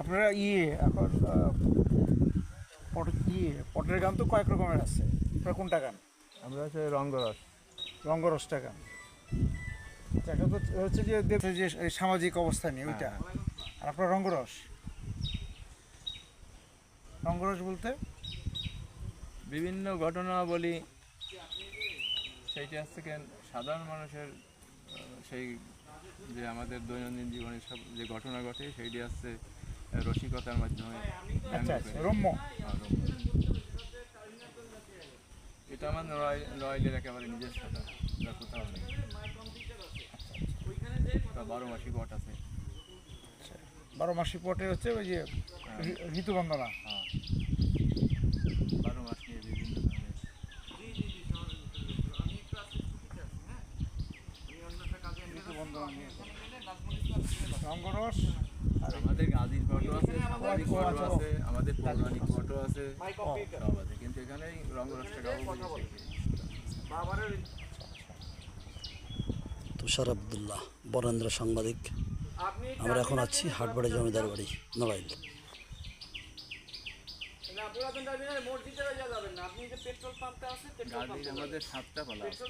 আপনারা ইয়ে এখন পট ইয়ে পটের গান তো কয়েক রকমের আছে। আপনারা কোনটা গান? আমরা হচ্ছে রঙ্গরস। রঙ্গরসটা গান। দেখা তো হচ্ছে যে দেখছে যে সামাজিক অবস্থা নিয়ে ওইটা। আর আপনার রঙ্গরস? রঙ্গরস বলতে? বিভিন্ন ঘটনা বলি সেইটা হচ্ছে কেন সাধারণ মানুষের সেই যে আমাদের দৈনন্দিন জীবনে সব যে ঘটনা ঘটে সেইটি হচ্ছে রসিকতার মাধ্যমে আচ্ছা আচ্ছা করে। রম্য। এটা আমার রয় রয়েলের একেবারে নিজের সাথে যা কোথাও নেই। তা বারো মাসি বট আছে। আচ্ছা বারো মাসি পটে হচ্ছে ওই যে ঋ- ঋতুবন্দনা। হ্যাঁ। বারো মাস নিয়ে বিভিন্ন ধরনের ঋতুবন্দনা নিয়ে। রঙ্গরস। আর আমাদের গাজীর ফটো আছে সামাজিক ও, ফটো ও। আছে আমাদের পৌরাণিক ফটো আছে সব আছে কিন্তু এখানে রঙ্গরসটা গাবো বলে। তুষার আবদুল্লাহ বরেন্দ্র সাংবাদিক। আমরা এখন আছি হাটবাড়ি জমিদার বাড়ি নড়াইল গাজীর আমাদের সাতটা পালা আছে।